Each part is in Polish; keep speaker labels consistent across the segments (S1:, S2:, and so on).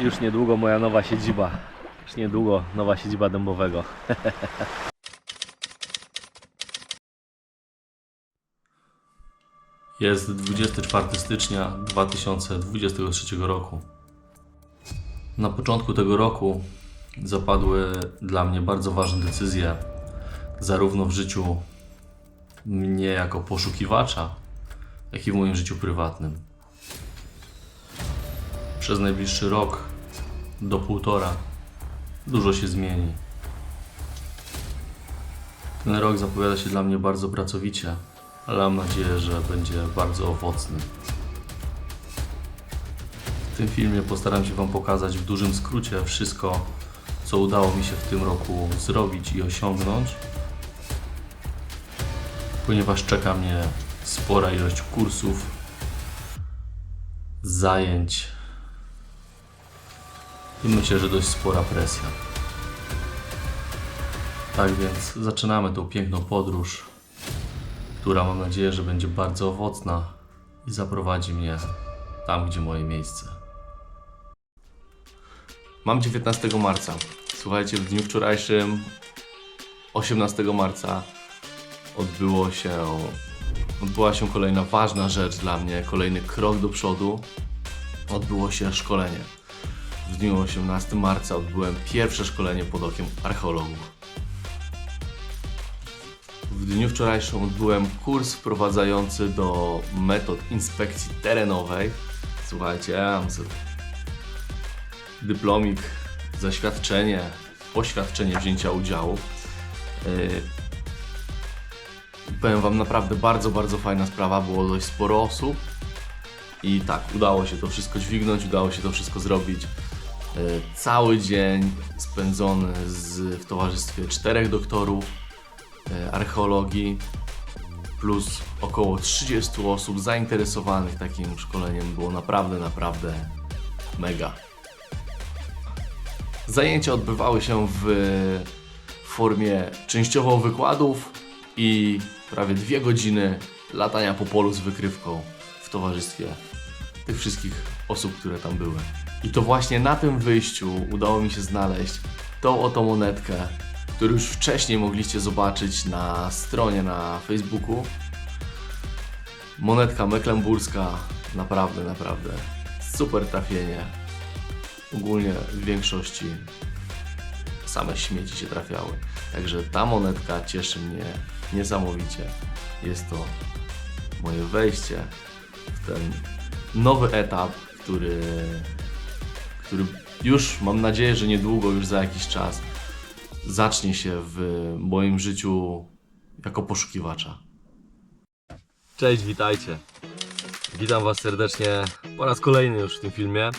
S1: Już niedługo moja nowa siedziba. Już niedługo nowa siedziba dębowego. Jest 24 stycznia 2023 roku. Na początku tego roku zapadły dla mnie bardzo ważne decyzje, zarówno w życiu mnie jako poszukiwacza, jak i w moim życiu prywatnym. Przez najbliższy rok do półtora dużo się zmieni. Ten rok zapowiada się dla mnie bardzo pracowicie, ale mam nadzieję, że będzie bardzo owocny. W tym filmie postaram się Wam pokazać w dużym skrócie wszystko, co udało mi się w tym roku zrobić i osiągnąć, ponieważ czeka mnie spora ilość kursów, zajęć i myślę, że dość spora presja. Tak więc zaczynamy tą piękną podróż, która mam nadzieję, że będzie bardzo owocna i zaprowadzi mnie tam, gdzie moje miejsce. Mam 19 marca. Słuchajcie, w dniu wczorajszym, 18 marca, odbyło się, odbyła się kolejna ważna rzecz dla mnie, kolejny krok do przodu. Odbyło się szkolenie. W dniu 18 marca odbyłem pierwsze szkolenie pod okiem archeologów. W dniu wczorajszym odbyłem kurs wprowadzający do metod inspekcji terenowej. Słuchajcie, ja mam sobie dyplomik, zaświadczenie, poświadczenie wzięcia udziału. Yy, powiem Wam naprawdę bardzo, bardzo fajna sprawa, było dość sporo osób i tak, udało się to wszystko dźwignąć, udało się to wszystko zrobić. Yy, cały dzień spędzony z, w towarzystwie czterech doktorów yy, archeologii plus około 30 osób zainteresowanych takim szkoleniem. Było naprawdę, naprawdę mega. Zajęcia odbywały się w formie częściowo wykładów i prawie dwie godziny latania po polu z wykrywką w towarzystwie tych wszystkich osób, które tam były. I to właśnie na tym wyjściu udało mi się znaleźć tą oto monetkę, którą już wcześniej mogliście zobaczyć na stronie na Facebooku. Monetka mecklenburska, naprawdę, naprawdę super trafienie. Ogólnie w większości same śmieci się trafiały. Także ta monetka cieszy mnie niesamowicie. Jest to moje wejście w ten nowy etap, który, który już mam nadzieję, że niedługo, już za jakiś czas zacznie się w moim życiu jako poszukiwacza. Cześć, witajcie. Witam Was serdecznie po raz kolejny już w tym filmie.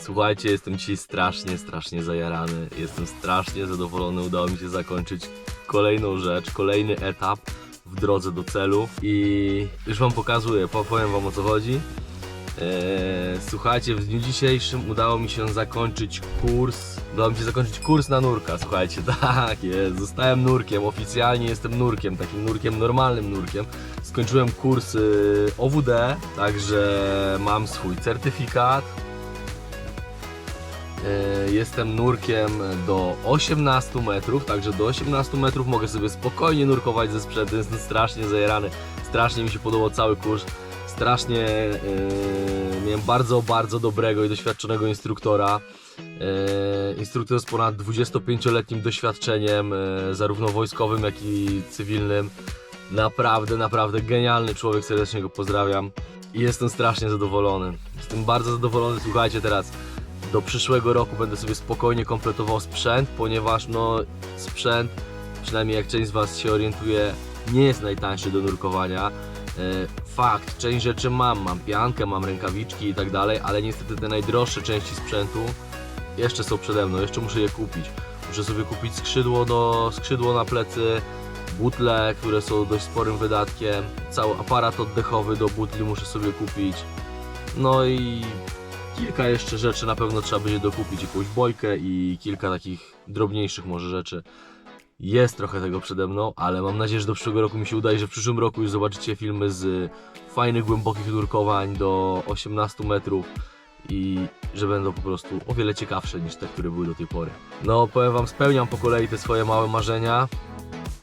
S1: Słuchajcie, jestem dzisiaj strasznie, strasznie zajarany. Jestem strasznie zadowolony. Udało mi się zakończyć kolejną rzecz, kolejny etap w drodze do celu. I już Wam pokazuję, powiem Wam o co chodzi. Eee, słuchajcie, w dniu dzisiejszym udało mi się zakończyć kurs. Udało mi się zakończyć kurs na nurka. Słuchajcie, tak jest. Zostałem nurkiem. Oficjalnie jestem nurkiem, takim nurkiem, normalnym nurkiem. Skończyłem kurs y, OWD, także mam swój certyfikat. E, Jestem nurkiem do 18 metrów, także do 18 metrów mogę sobie spokojnie nurkować ze sprzętem. Jestem strasznie zajarany, strasznie mi się podobał cały kurs. Strasznie e, miałem bardzo, bardzo dobrego i doświadczonego instruktora. E, instruktor z ponad 25-letnim doświadczeniem, e, zarówno wojskowym, jak i cywilnym. Naprawdę, naprawdę genialny człowiek, serdecznie go pozdrawiam. I jestem strasznie zadowolony. Jestem bardzo zadowolony, słuchajcie teraz do przyszłego roku będę sobie spokojnie kompletował sprzęt, ponieważ no sprzęt, przynajmniej jak część z Was się orientuje, nie jest najtańszy do nurkowania. E, Fakt, część rzeczy mam, mam piankę, mam rękawiczki i tak dalej, ale niestety te najdroższe części sprzętu jeszcze są przede mną, jeszcze muszę je kupić. Muszę sobie kupić skrzydło, do, skrzydło na plecy, butle, które są dość sporym wydatkiem, cały aparat oddechowy do butli muszę sobie kupić. No i kilka jeszcze rzeczy na pewno trzeba będzie dokupić, jakąś bojkę i kilka takich drobniejszych może rzeczy. Jest trochę tego przede mną, ale mam nadzieję, że do przyszłego roku mi się uda i że w przyszłym roku już zobaczycie filmy z fajnych, głębokich nurkowań do 18 metrów i że będą po prostu o wiele ciekawsze niż te, które były do tej pory. No powiem wam, spełniam po kolei te swoje małe marzenia,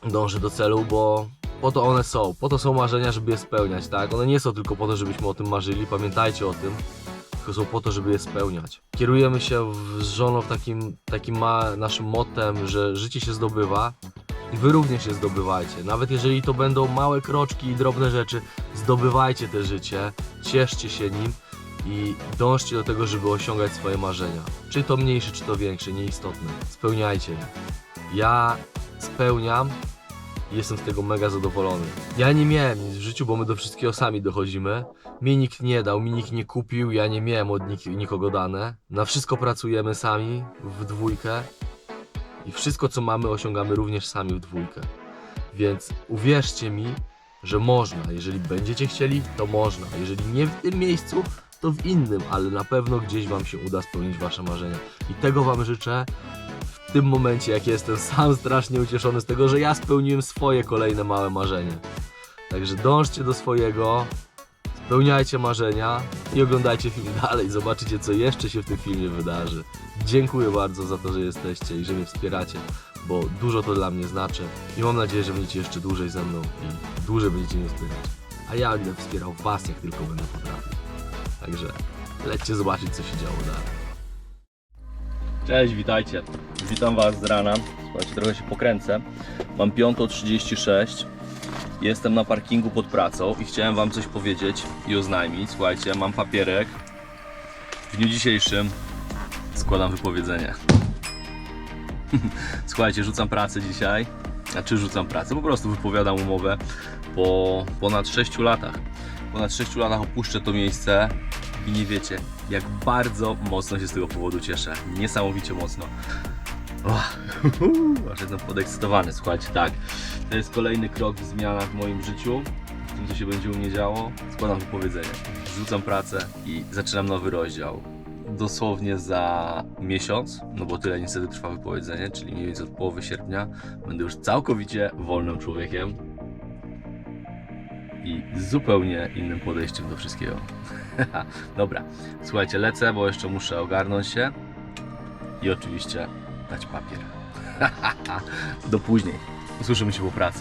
S1: dążę do celu, bo po to one są, po to są marzenia, żeby je spełniać, tak? One nie są tylko po to, żebyśmy o tym marzyli, pamiętajcie o tym, tylko są po to, żeby je spełniać. Kierujemy się z żoną takim, takim ma, naszym mottem, że życie się zdobywa i wy również je zdobywajcie. Nawet jeżeli to będą małe kroczki i drobne rzeczy, zdobywajcie te życie, cieszcie się nim i dążcie do tego, żeby osiągać swoje marzenia. Czy to mniejsze, czy to większe, nieistotne. Spełniajcie je. Ja spełniam jestem z tego mega zadowolony. Ja nie miałem nic w życiu, bo my do wszystkiego sami dochodzimy. Mi nikt nie dał, mi nikt nie kupił, ja nie miałem od nik- nikogo dane. Na wszystko pracujemy sami, w dwójkę. I wszystko, co mamy, osiągamy również sami w dwójkę. Więc uwierzcie mi, że można. Jeżeli będziecie chcieli, to można. Jeżeli nie w tym miejscu, to w innym, ale na pewno gdzieś Wam się uda spełnić Wasze marzenia. I tego Wam życzę w tym momencie, jak jestem sam strasznie ucieszony z tego, że ja spełniłem swoje kolejne małe marzenie. Także dążcie do swojego, spełniajcie marzenia i oglądajcie film dalej. Zobaczycie, co jeszcze się w tym filmie wydarzy. Dziękuję bardzo za to, że jesteście i że mnie wspieracie, bo dużo to dla mnie znaczy. I mam nadzieję, że będziecie jeszcze dłużej ze mną i dłużej będziecie mnie wspierać. A ja będę wspierał Was, jak tylko będę potrafił. Także lećcie zobaczyć, co się działo dalej. Cześć, witajcie. Witam Was z rana. Słuchajcie, trochę się pokręcę. Mam 5.36. Jestem na parkingu pod pracą i chciałem Wam coś powiedzieć i oznajmić. Słuchajcie, mam papierek. W dniu dzisiejszym składam wypowiedzenie. Słuchajcie, rzucam pracę dzisiaj. Znaczy rzucam pracę, po prostu wypowiadam umowę po ponad 6 latach. Ponad 6 latach opuszczę to miejsce i nie wiecie, jak bardzo mocno się z tego powodu cieszę. Niesamowicie mocno. Och, aż jestem podekscytowany, słuchajcie, tak. To jest kolejny krok w zmianach w moim życiu, w tym co się będzie u mnie działo. Składam wypowiedzenie, rzucam pracę i zaczynam nowy rozdział. Dosłownie za miesiąc, no bo tyle niestety trwa wypowiedzenie, czyli mniej więcej od połowy sierpnia, będę już całkowicie wolnym człowiekiem i zupełnie innym podejściem do wszystkiego. Dobra, słuchajcie, lecę, bo jeszcze muszę ogarnąć się i oczywiście dać papier. do później. Usłyszymy się po pracy.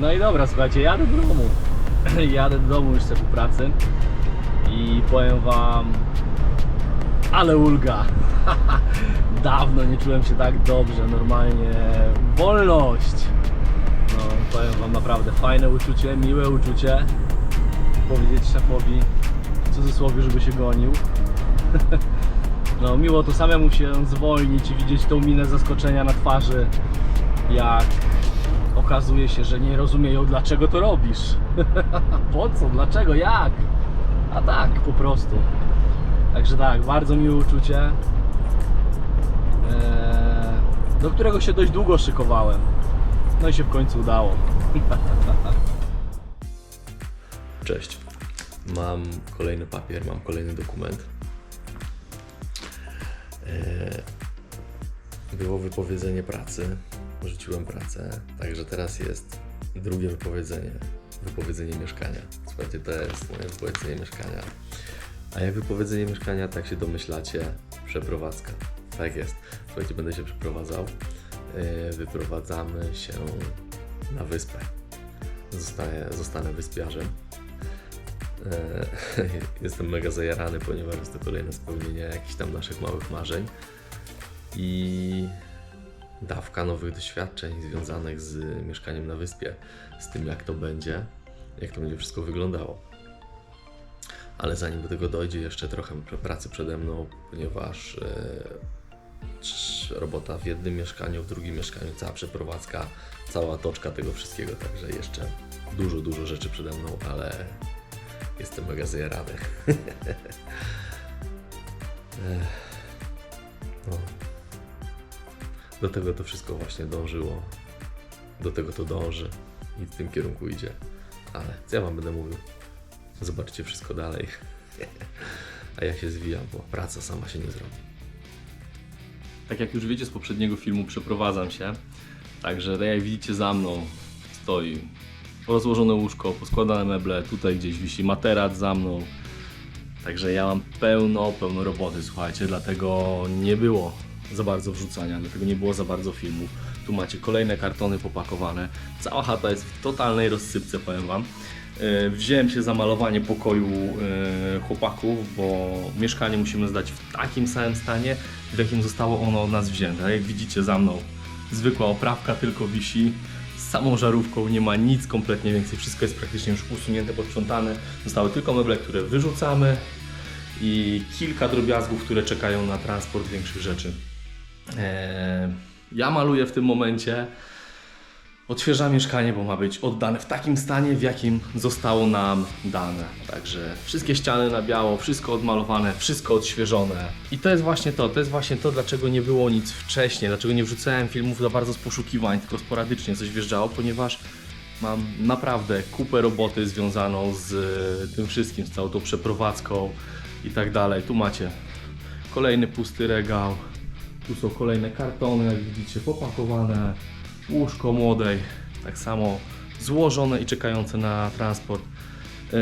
S1: No i dobra, słuchajcie, jadę do domu. jadę do domu jeszcze po pracy i powiem wam, ale ulga. Dawno nie czułem się tak dobrze, normalnie wolność. Powiem wam naprawdę fajne uczucie, miłe uczucie. Powiedzieć szefowi w cudzysłowie, żeby się gonił. No, miło to samemu się zwolnić i widzieć tą minę zaskoczenia na twarzy, jak okazuje się, że nie rozumieją dlaczego to robisz. po co, dlaczego, jak? A tak, po prostu. Także tak, bardzo miłe uczucie, eee, do którego się dość długo szykowałem. No i się w końcu udało. Cześć. Mam kolejny papier, mam kolejny dokument. Eee, Było wypowiedzenie pracy, rzuciłem pracę, także teraz jest drugie wypowiedzenie, wypowiedzenie mieszkania. Słuchajcie, to jest moje wypowiedzenie mieszkania. A jak wypowiedzenie mieszkania, tak się domyślacie, przeprowadzka. Tak jest. Słuchajcie, będę się przeprowadzał. Eee, Wyprowadzamy się na wyspę. Zostanę, zostanę wyspiarzem. Eee, Jestem mega zajarany, ponieważ jest to kolejne spełnienie jakichś tam naszych małych marzeń i dawka nowych doświadczeń związanych z mieszkaniem na wyspie, z tym jak to będzie, jak to będzie wszystko wyglądało. Ale zanim do tego dojdzie, jeszcze trochę pr- pracy przede mną, ponieważ trz- robota w jednym mieszkaniu, w drugim mieszkaniu, cała przeprowadzka, cała toczka tego wszystkiego, także jeszcze dużo, dużo rzeczy przede mną, ale jestem mega zajarany. No. Do tego to wszystko właśnie dążyło. Do tego to dąży i w tym kierunku idzie. Ale co ja wam będę mówił? Zobaczcie wszystko dalej. A ja się zwijam, bo praca sama się nie zrobi. Tak jak już wiecie z poprzedniego filmu, przeprowadzam się. Także tak jak widzicie za mną stoi rozłożone łóżko, poskładane meble, tutaj gdzieś wisi materac za mną. Także ja mam pełno, pełno roboty, słuchajcie, dlatego nie było za bardzo wrzucania, dlatego nie było za bardzo filmów. Tu macie kolejne kartony popakowane. Cała chata jest w totalnej rozsypce, powiem Wam. E, Wziąłem się za malowanie pokoju e, chłopaków, bo mieszkanie musimy zdać w takim samym stanie, w jakim zostało ono od nas wzięte. Jak widzicie za mną, zwykła oprawka tylko wisi z samą żarówką, nie ma nic kompletnie więcej, wszystko jest praktycznie już usunięte, posprzątane. Zostały tylko meble, które wyrzucamy i kilka drobiazgów, które czekają na transport większych rzeczy. Eee, ja maluję w tym momencie. Odświeżam mieszkanie, bo ma być oddane w takim stanie, w jakim zostało nam dane. Także wszystkie ściany na biało, wszystko odmalowane, wszystko odświeżone. I to jest właśnie to, to jest właśnie to, dlaczego nie było nic wcześniej, dlaczego nie wrzucałem filmów za bardzo z poszukiwań, tylko sporadycznie coś wjeżdżało, ponieważ mam naprawdę kupę roboty związaną z e, tym wszystkim, z całą tą przeprowadzką i tak dalej. Tu macie kolejny pusty regał, tu są kolejne kartony, jak widzicie, popakowane, łóżko młodej, tak samo złożone i czekające na transport. Eee,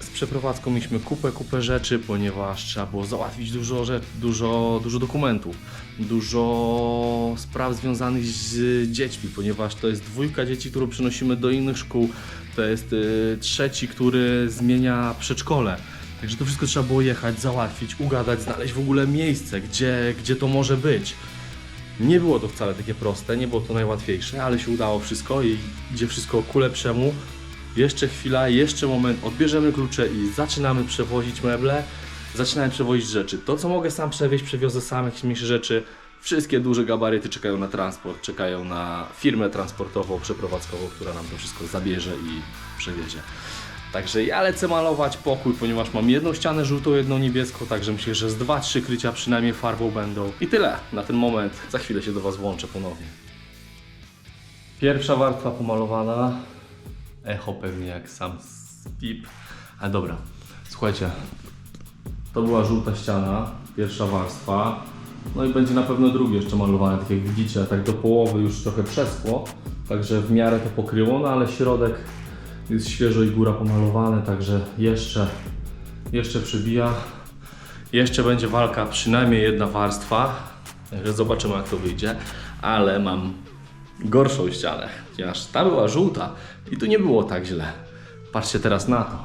S1: Z przeprowadzką mieliśmy kupę, kupę rzeczy, ponieważ trzeba było załatwić dużo, rzeczy, dużo, dużo dokumentów, dużo spraw związanych z dziećmi, ponieważ to jest dwójka dzieci, którą przenosimy do innych szkół, to jest e, trzeci, który zmienia przedszkole. Także to wszystko trzeba było jechać, załatwić, ugadać, znaleźć w ogóle miejsce, gdzie, gdzie to może być. Nie było to wcale takie proste, nie było to najłatwiejsze, ale się udało wszystko i idzie wszystko ku lepszemu. Jeszcze chwila, jeszcze moment, odbierzemy klucze i zaczynamy przewozić meble, zaczynamy przewozić rzeczy. To, co mogę sam przewieźć, przewiozę sam, jakieś mniejsze rzeczy. Wszystkie duże gabaryty czekają na transport, czekają na firmę transportową, przeprowadzkową, która nam to wszystko zabierze i przewiezie. Także ja lecę malować pokój, ponieważ mam jedną ścianę żółtą, jedną niebieską, także myślę, że z dwa, trzy krycia przynajmniej farbą będą. I tyle na ten moment. Za chwilę się do Was włączę ponownie. Pierwsza warstwa pomalowana. Echo pewnie jak sam spip. Ale dobra, słuchajcie. To była żółta ściana, pierwsza warstwa. No i będzie na pewno drugie jeszcze malowane, tak jak widzicie, a tak do połowy już trochę przeschło. Także w miarę to pokryło, no ale środek jest świeżo i góra pomalowane, także jeszcze, jeszcze przybija. Jeszcze będzie walka, przynajmniej jedna warstwa. Także zobaczymy jak to wyjdzie. Ale mam gorszą ścianę, ponieważ ta była żółta i tu nie było tak źle. Patrzcie teraz na to.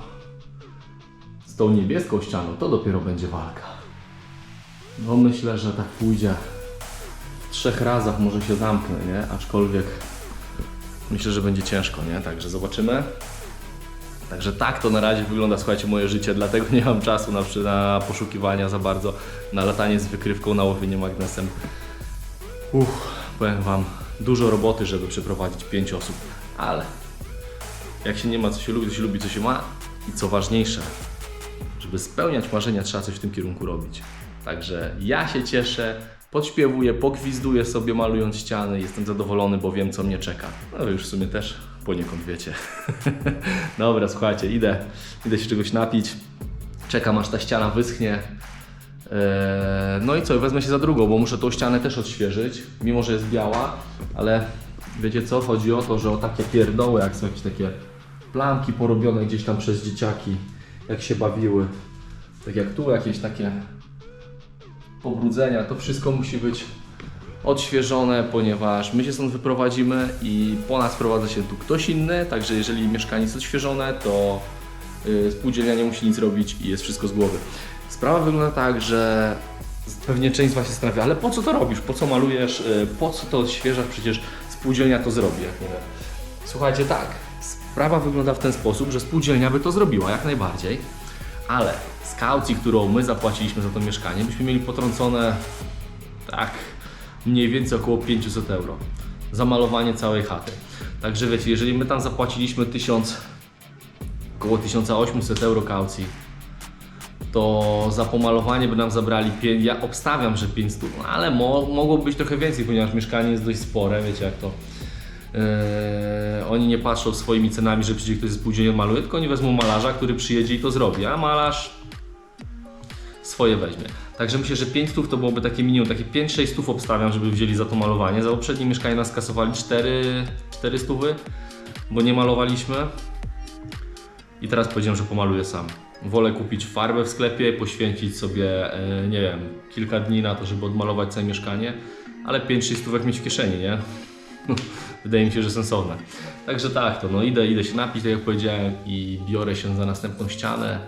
S1: Z tą niebieską ścianą to dopiero będzie walka. No myślę, że tak pójdzie. W trzech razach może się zamknę, nie? Aczkolwiek myślę, że będzie ciężko, nie? Także zobaczymy. Także tak to na razie wygląda, słuchajcie, moje życie, dlatego nie mam czasu na, na poszukiwania za bardzo, na latanie z wykrywką, na łowienie magnesem. Uff, powiem Wam, dużo roboty, żeby przeprowadzić 5 osób, ale jak się nie ma co się lubi, to się lubi co się ma i co ważniejsze, żeby spełniać marzenia, trzeba coś w tym kierunku robić. Także ja się cieszę, podśpiewuję, pogwizduję sobie malując ściany, jestem zadowolony, bo wiem co mnie czeka. No już w sumie też poniekąd wiecie. Dobra, słuchajcie, idę, idę się czegoś napić, czekam aż ta ściana wyschnie. Eee, No i co, wezmę się za drugą, bo muszę tą ścianę też odświeżyć, mimo że jest biała, ale wiecie co, chodzi o to, że o takie pierdoły, jak są jakieś takie plamki porobione gdzieś tam przez dzieciaki, jak się bawiły, tak jak tu jakieś takie pobrudzenia, to wszystko musi być odświeżone, ponieważ my się stąd wyprowadzimy i po nas prowadza się tu ktoś inny, także jeżeli mieszkanie jest odświeżone, to y, spółdzielnia nie musi nic robić i jest wszystko z głowy. Sprawa wygląda tak, że pewnie część z Was się zastanawia, ale po co to robisz, po co malujesz, y, po co to odświeżasz, przecież spółdzielnia to zrobi, jak nie wiem. Słuchajcie, tak, sprawa wygląda w ten sposób, że spółdzielnia by to zrobiła, jak najbardziej, ale z kaucji, którą my zapłaciliśmy za to mieszkanie, byśmy mieli potrącone tak, mniej więcej około 500 euro za malowanie całej chaty. Także wiecie, jeżeli my tam zapłaciliśmy 1000, około 1800 euro kaucji, to za pomalowanie by nam zabrali, pię- ja obstawiam, że 500, no ale mo- mogło być trochę więcej, ponieważ mieszkanie jest dość spore, wiecie jak to. Eee, oni nie patrzą swoimi cenami, że przyjdzie ktoś z spółdzielni maluje, tylko oni wezmą malarza, który przyjedzie i to zrobi, a malarz swoje weźmie. Także myślę, że 5 stów to byłoby takie minimum, takie 5-6 stów obstawiam, żeby wzięli za to malowanie. Za poprzednie mieszkanie nas kasowali 4, 4 stówy, bo nie malowaliśmy. I teraz powiedziałem, że pomaluję sam. Wolę kupić farbę w sklepie, poświęcić sobie, e, nie wiem, kilka dni na to, żeby odmalować całe mieszkanie, ale 5-6 stówek mieć w kieszeni, nie? Wydaje mi się, że sensowne. Także tak, to no idę, idę się napić, tak jak powiedziałem, i biorę się za następną ścianę,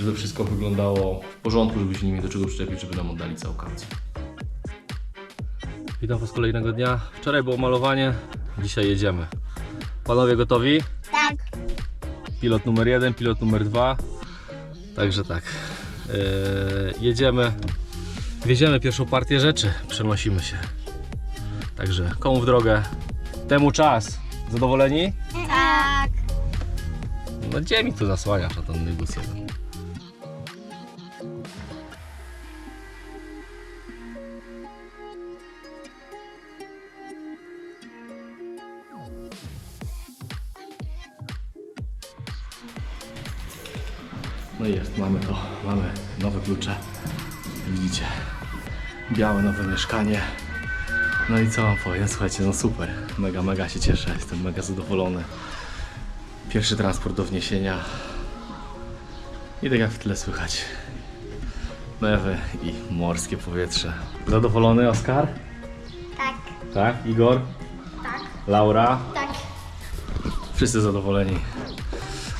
S1: żeby wszystko wyglądało w porządku, żeby się nie mieli do czego przyczepić, żeby nam oddali całą kaucję. Witam Was kolejnego dnia. Wczoraj było malowanie, dzisiaj jedziemy. Panowie gotowi?
S2: Tak.
S1: Pilot numer jeden, pilot numer dwa. Także tak. Yy, jedziemy. Wieziemy pierwszą partię rzeczy. Przenosimy się. Także komu w drogę? Temu czas. Zadowoleni?
S2: Tak.
S1: No gdzie mi tu zasłaniasz, a ten nybus mamy to, mamy nowe klucze. Widzicie, białe nowe mieszkanie. No i co wam powiem, słuchajcie, no super, mega, mega się cieszę, jestem mega zadowolony. Pierwszy transport do wniesienia. I tak jak w tle słychać. Mewy i morskie powietrze. Zadowolony Oskar?
S2: Tak.
S1: Tak. Igor?
S2: Tak.
S1: Laura?
S2: Tak.
S1: Wszyscy zadowoleni.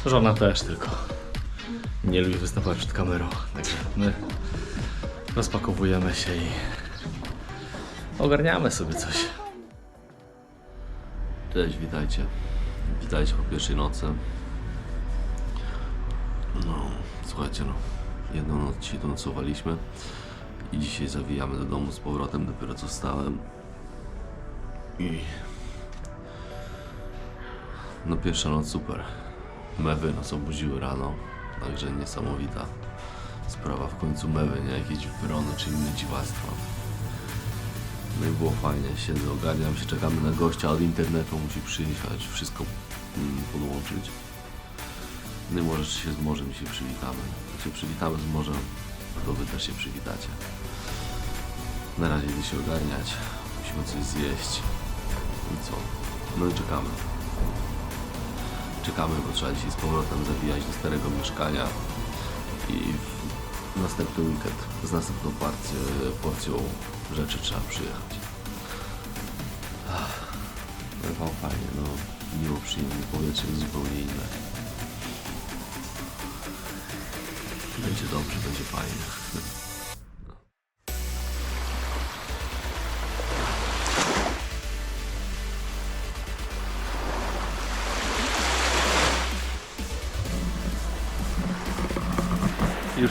S1: Żona też tylko. Nie lubi występować przed kamerą. Także my rozpakowujemy się i ogarniamy sobie coś.
S3: Cześć, witajcie. Witajcie po pierwszej nocy. No, słuchajcie, no, jedną noc dzisiaj donocowaliśmy i dzisiaj zawijamy do domu z powrotem, dopiero co wstałem. I... No pierwsza noc super. Mewy nas obudziły rano, także niesamowita sprawa. W końcu mewy, nie jakieś wrony czy inne dziwactwa. No i było fajnie, siedzę, ogarniam się, czekamy na gościa od internetu, musi przyjechać, wszystko mm, podłączyć. No i może się z morzem się przywitamy. Jak się przywitamy z morzem, to wy też się przywitacie. Na razie idę się ogarniać, musimy coś zjeść. I co? No i czekamy. Czekamy, bo trzeba dzisiaj z powrotem zawijać do starego mieszkania i w następny weekend z następną porcją, porcją rzeczy trzeba przyjechać. Ach, Bywało fajnie, no miło, przyjemnie, powietrze jest zupełnie inne. Będzie dobrze, będzie fajnie.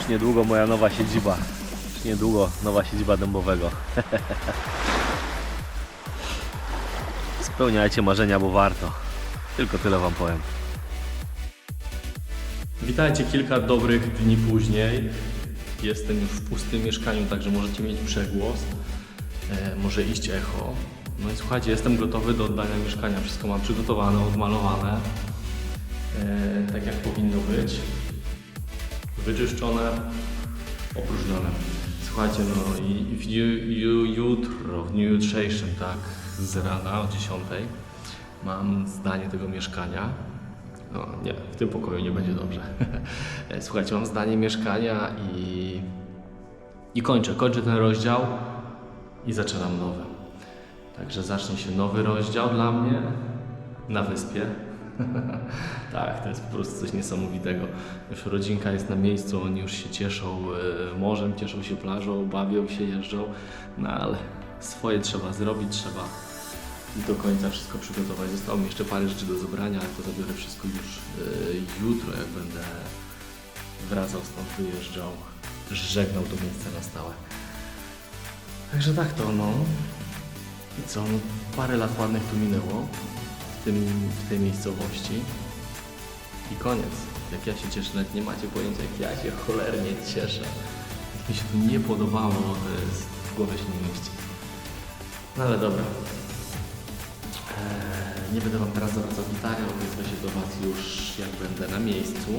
S1: Już niedługo moja nowa siedziba. Już niedługo nowa siedziba dębowego. Spełniajcie marzenia, bo warto. Tylko tyle wam powiem. Witajcie kilka dobrych dni później. Jestem już w pustym mieszkaniu, także możecie mieć przegłos. E, może iść echo. No i słuchajcie, jestem gotowy do oddania mieszkania. Wszystko mam przygotowane, odmalowane. E, tak jak powinno być wyczyszczone, opróżnione. Słuchajcie, no i w ju, ju, jutro, w dniu jutrzejszym, tak, z rana o 10 mam zdanie tego mieszkania. No nie, w tym pokoju nie będzie dobrze. Słuchajcie, mam zdanie mieszkania i, i kończę, kończę ten rozdział i zaczynam nowy. Także zacznie się nowy rozdział dla mnie na wyspie. tak, to jest po prostu coś niesamowitego. Już rodzinka jest na miejscu, oni już się cieszą e, morzem, cieszą się plażą, bawią się, jeżdżą, no ale swoje trzeba zrobić, trzeba do końca wszystko przygotować. Zostało mi jeszcze parę rzeczy do zebrania, ale to zabiorę wszystko już e, jutro, jak będę wracał stąd, wyjeżdżał, żegnał to miejsce na stałe. Także tak to no. I co, no, parę lat ładnych tu minęło w, tym, w tej miejscowości. I koniec. Jak ja się cieszę, nawet nie macie pojęcia, jak ja się cholernie cieszę. Jak mi się tu nie podobało, to jest w głowie się nie mieści. No ale dobra. Eee, nie będę Wam teraz zawracał gitary, odezwę się do Was już jak będę na miejscu.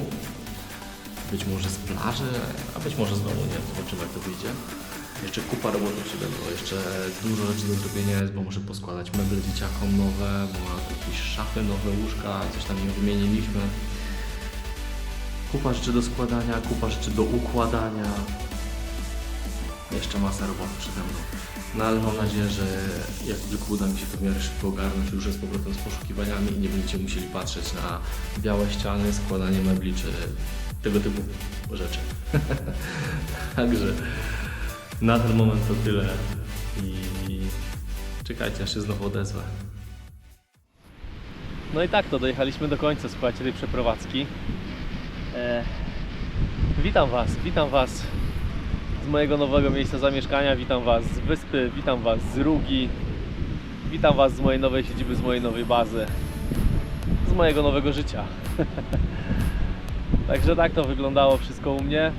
S1: Być może z plaży, a być może znowu nie. Zobaczymy jak to wyjdzie. Jeszcze kupa roboty przede mną, jeszcze dużo rzeczy do zrobienia jest, bo muszę poskładać meble dzieciakom nowe, bo ma tu jakieś szafy, nowe łóżka, coś tam nie wymieniliśmy.
S4: Kupa rzeczy do składania, kupa rzeczy do układania. Jeszcze masa roboty przede mną. No ale mam nadzieję, że jak tylko uda mi się w miarę szybko ogarnąć, już z powrotem z poszukiwaniami i nie będziecie musieli patrzeć na białe ściany, składanie mebli czy tego typu rzeczy. Także na ten moment to tyle i czekajcie, aż się znowu odezwę.
S1: No i tak to dojechaliśmy do końca, słuchajcie, tej przeprowadzki. E, witam Was, witam Was z mojego nowego miejsca zamieszkania, witam Was z wyspy, witam Was z Rugi, witam Was z mojej nowej siedziby, z mojej nowej bazy, z mojego nowego życia. Także tak to wyglądało wszystko u mnie.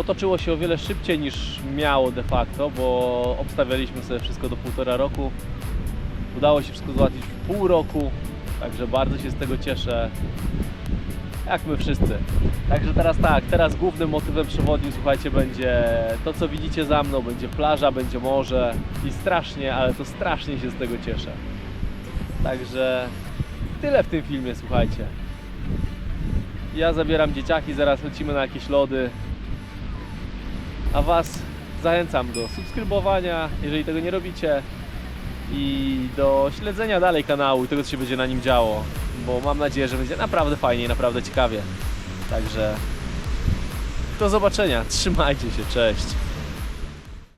S1: Potoczyło się o wiele szybciej niż miało de facto, bo obstawialiśmy sobie wszystko do półtora roku. Udało się wszystko załatwić w pół roku, także bardzo się z tego cieszę. Jak my wszyscy. Także teraz tak, teraz głównym motywem przewodnim, słuchajcie, będzie to, co widzicie za mną, będzie plaża, będzie morze i strasznie, ale to strasznie się z tego cieszę. Także tyle w tym filmie, słuchajcie. Ja zabieram dzieciaki, zaraz lecimy na jakieś lody. A Was zachęcam do subskrybowania, jeżeli tego nie robicie i do śledzenia dalej kanału i tego, co się będzie na nim działo, bo mam nadzieję, że będzie naprawdę fajnie i naprawdę ciekawie. Także do zobaczenia, trzymajcie się, cześć.